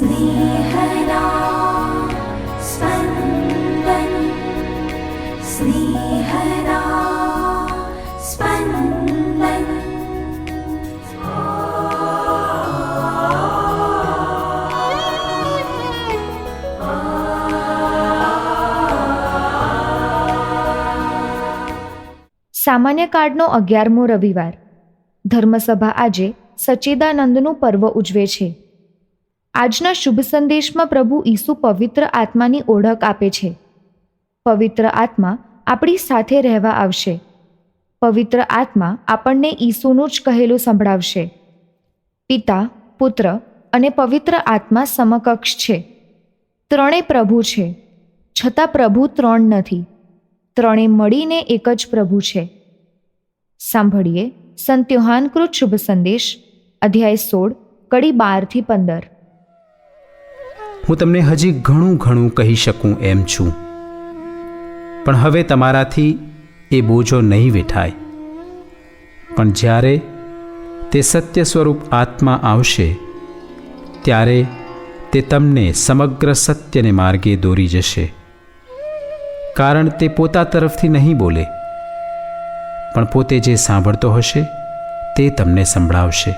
स्नेहदा स्पन्दन् स्नेहदा स्पन्दन् સામાન્ય કાર્ડનો અગિયારમો રવિવાર ધર્મસભા આજે સચ્ચિદાનંદનું પર્વ ઉજવે છે આજના શુભ સંદેશમાં પ્રભુ ઈસુ પવિત્ર આત્માની ઓળખ આપે છે. પવિત્ર આત્મા આપણી સાથે રહેવા આવશે. પવિત્ર આત્મા આપણને ઈસુનું જ કહેલું સંભળાવશે. પિતા, પુત્ર અને પવિત્ર આત્મા સમકક્ષ છે. ત્રણેય પ્રભુ છે, છતાં પ્રભુ ત્રણ નથી. ત્રણે મળીને એક જ પ્રભુ છે. સાંભળીએ સંત યોહાનકૃત શુભ સંદેશ, અધ્યાય સોળ, કડી બારથી પંદર. હું તમને હજી ઘણું ઘણું કહી શકું એમ છું. પણ હવે તમારાથી એ બોજો નહીં વેઠાય. પણ જ્યારે તે સત્ય સ્વરૂપ આત્મા આવશે, ત્યારે તે તમને સમગ્ર સત્યને માર્ગે દોરી જશે. કારણ તે પોતા તરફથી નહીં બોલે, પણ પોતે જે સાંભળતો હશે તે તમને સંભળાવશે.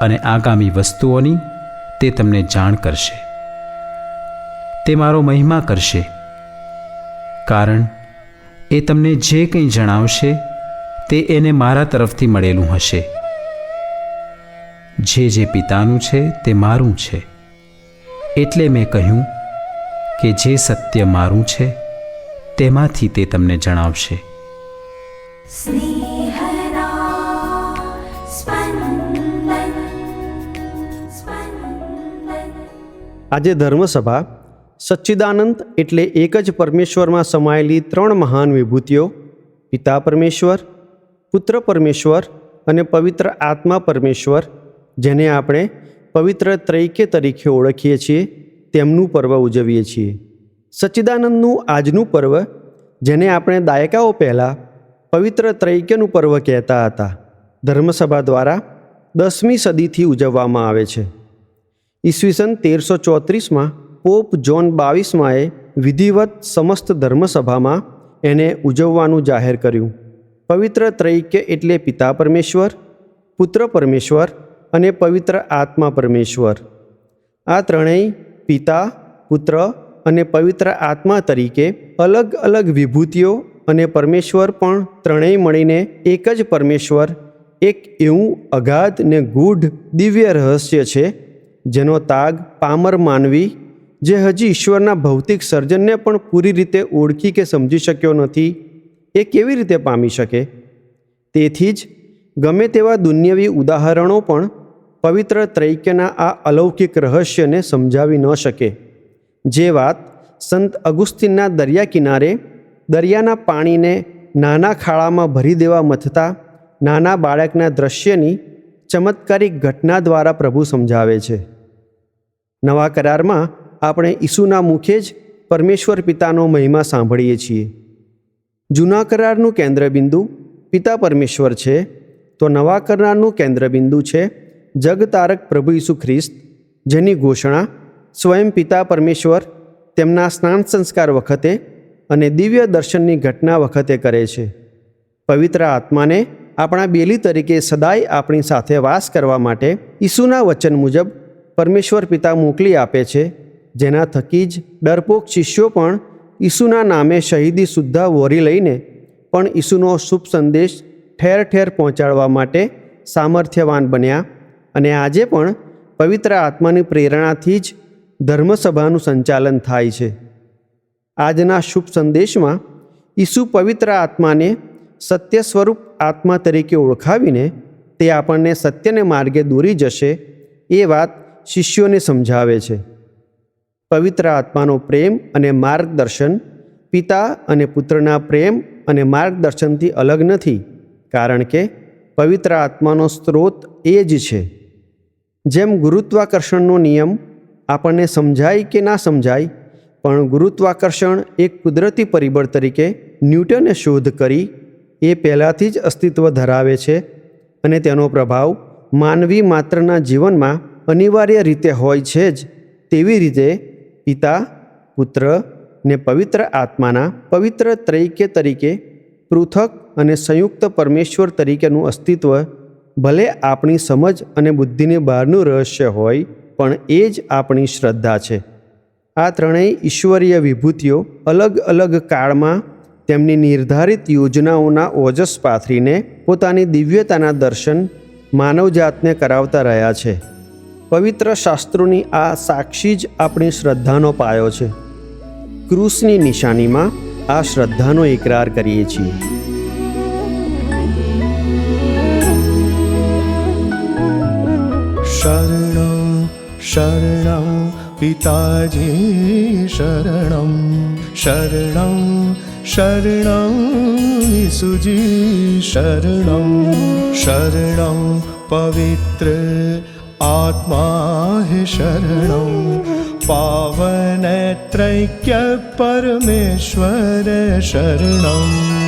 અને આગામી વસ્તુઓની તે તમને જાણ કરશે. તે મારો મહિમા કરશે. કારણ, એ તમને જે કંઈ જણાવશે, તે એને મારા તરફથી મળેલું હશે. જે જે પિતાનું છે, તે મારું છે. એટલે મેં કહ્યું કે જે સત્ય મારું છે, તેમાંથી તે તમને જણાવશે. સ્નેહ આજે ધર્મસભા સચ્ચિદાનંદ એટલે એક જ પરમેશ્વરમાં સમાયેલી ત્રણ મહાન વિભૂતિઓ, પિતા પરમેશ્વર, પુત્ર પરમેશ્વર અને પવિત્ર આત્મા પરમેશ્વર, જેને આપણે પવિત્ર ત્રૈક્ય તરીકે ઓળખીએ છીએ, તેમનું પર્વ ઉજવીએ છીએ. સચ્ચિદાનંદનું આજનું પર્વ, જેને આપણે દાયકાઓ પહેલાં પવિત્ર ત્રૈક્યનું પર્વ કહેતા હતા, ધર્મસભા દ્વારા દસમી સદીથી ઉજવવામાં આવે છે. ઈસવીસન તેરસો ચોત્રીસમાં પોપ જોન બાવીસમાએ વિધિવત સમસ્ત ધર્મસભામાં એને ઉજવવાનું જાહેર કર્યું. પવિત્ર ત્રૈક્ય એટલે પિતા પરમેશ્વર, પુત્ર પરમેશ્વર અને પવિત્ર આત્મા પરમેશ્વર. આ ત્રણેય પિતા, પુત્ર અને પવિત્ર આત્મા તરીકે અલગ અલગ વિભૂતિઓ અને પરમેશ્વર પણ ત્રણેય મળીને એક જ પરમેશ્વર, એક એવું અગાધ ને ગૂઢ દિવ્ય રહસ્ય છે જેનો તાગ પામર માનવી, જે હજી ઈશ્વરના ભૌતિક સર્જનને પણ પૂરી રીતે ઓળખી કે સમજી શક્યો નથી, એ કેવી રીતે પામી શકે? તેથી જ ગમે તેવા દુન્યવી ઉદાહરણો પણ પવિત્ર ત્રૈક્યના આ અલૌકિક રહસ્યને સમજાવી ન શકે. જે વાત સંત અગુસ્તીનના દરિયા કિનારે દરિયાના પાણીને નાના ખાડામાં ભરી દેવા મથતા નાના બાળકના દ્રશ્યની ચમત્કારિક ઘટના દ્વારા પ્રભુ સમજાવે છે. નવા કરારમાં આપણે ઈસુના મુખે જ પરમેશ્વર પિતાનો મહિમા સાંભળીએ છીએ. જૂના કરારનું કેન્દ્રબિંદુ પિતા પરમેશ્વર છે, તો નવા કરારનું કેન્દ્રબિંદુ છે જગતારક પ્રભુ ઈસુ ખ્રિસ્ત, જેની ઘોષણા સ્વયં પિતા પરમેશ્વર તેમના સ્નાન સંસ્કાર વખતે અને દિવ્ય દર્શનની ઘટના વખતે કરે છે. પવિત્ર આત્માને આપણા બેલી તરીકે સદાય આપણી સાથે વાસ કરવા માટે ઈસુના વચન મુજબ પરમેશ્વર પિતા મોકલી આપે છે, જેના થકી જ ડરપોક શિષ્યો પણ ઈસુના નામે શહીદી સુદ્ધા વોરી લઈને પણ ઈસુનો શુભ સંદેશ ઠેર ઠેર પહોંચાડવા માટે સામર્થ્યવાન બન્યા અને આજે પણ પવિત્ર આત્માની પ્રેરણાથી જ ધર્મસભાનું સંચાલન થાય છે. આજના શુભ સંદેશમાં ઈસુ પવિત્ર આત્માને સત્ય સ્વરૂપ આત્મા તરીકે ઓળખાવીને તે આપણને સત્યને માર્ગે દોરી જશે એ વાત શિષ્યોને સમજાવે છે. પવિત્ર આત્માનો પ્રેમ અને માર્ગદર્શન પિતા અને પુત્રના પ્રેમ અને માર્ગદર્શનથી અલગ નથી, કારણ કે પવિત્ર આત્માનો સ્ત્રોત એ જ છે. જેમ ગુરુત્વાકર્ષણનો નિયમ આપણને સમજાય કે ના સમજાય, પણ ગુરુત્વાકર્ષણ એક કુદરતી પરિબળ તરીકે ન્યૂટને શોધ કરી એ પહેલાંથી જ અસ્તિત્વ ધરાવે છે અને તેનો પ્રભાવ માનવી માત્રના જીવનમાં અનિવાર્ય રીતે હોય છે જ તેવી રીતે પિતા, પુત્ર ને પવિત્ર આત્માના પવિત્ર ત્રૈક્ય તરીકે પૃથક અને સંયુક્ત પરમેશ્વર તરીકેનું અસ્તિત્વ ભલે આપણી સમજ અને બુદ્ધિની બહારનું રહસ્ય હોય, પણ એ જ આપણી શ્રદ્ધા છે. આ ત્રણેય ઈશ્વરીય વિભૂતિઓ અલગ અલગ કાળમાં તેમની નિર્ધારિત યોજનાઓના ઓજસ પાથરીને પોતાની દિવ્યતાના દર્શન માનવજાતને કરાવતા રહ્યા છે. પવિત્ર શાસ્ત્રોની આ સાક્ષી જ આપણી શ્રદ્ધાનો પાયો છે. ક્રૂસની નિશાનીમાં આ શ્રદ્ધાનો એકરાર કરીએ છીએ. શરણ શરણ પિતાજી શરણ શરણ શરણ સુજી શરણમ. શરણ પવિત્ર आत्मा हि शरणं पावनत्रैक्य परमेश्वर शरणम्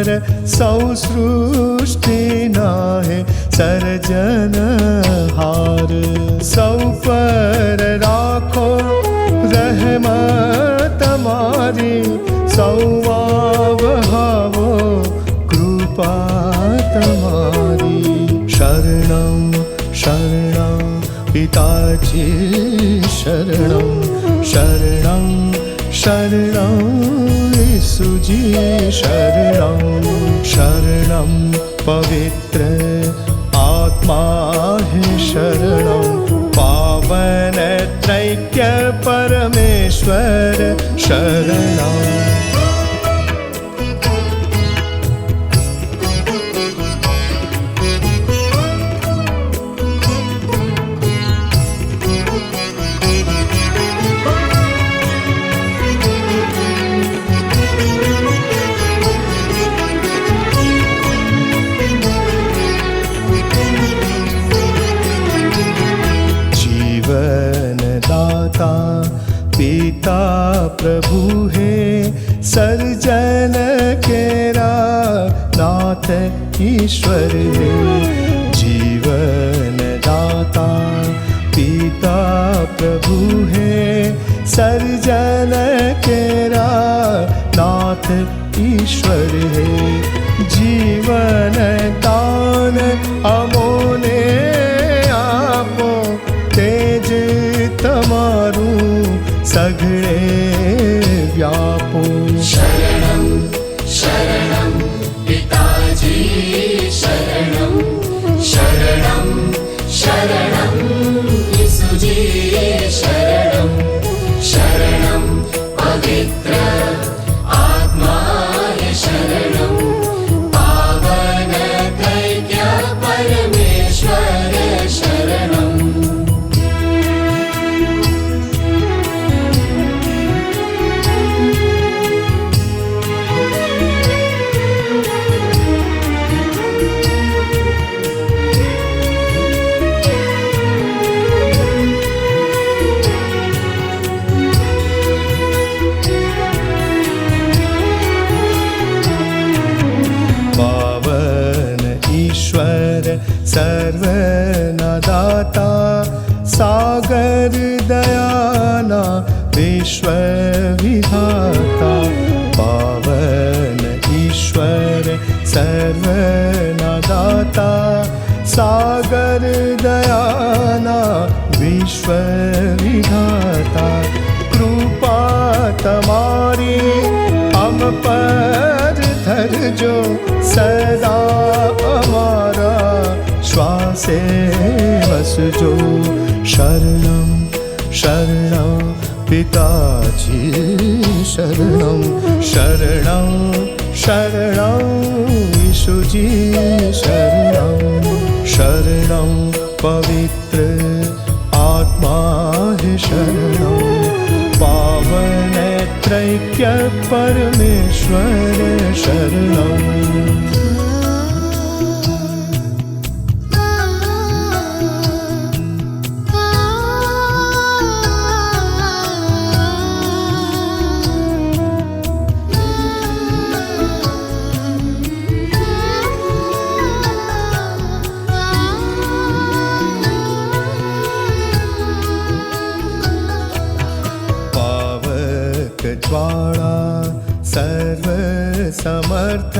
સુંદર સૌ સૃષ્ટિના હે સર્જન હાર સૌ પર રાખો રહેમ તમારી સૌ આવહાવો કૃપા તમારી શરણમ શરણમ પિતાજી શરણમ શરણમ શરણમ ઈસુજી શરણમ શરણમ પવિત્ર આત્મા હે શરણમ પાવન ત્રૈક્ય પરમેશ્વર पिता प्रभु है सर्जन केरा नाथ ईश्वर है जीवन दाता पिता प्रभु है सर्जन केरा नाथ ईश्वर है जीवन दान સર્વનાદાતા સાગર દયાના વિશ્વ વિધાતા કૃપા તમારી અમ પર ધરજો સદા અમારા શ્વાસે વસજો શરણમ શરણમ પિતાજી શરણમ શરણમ શરણમ ઈશુજી શરણમ શરણમ પવિત્ર આત્મા હે શરણમ પાવનેત્રૈક્ય પરમેશ્વર શરણમ सर्व समर्थ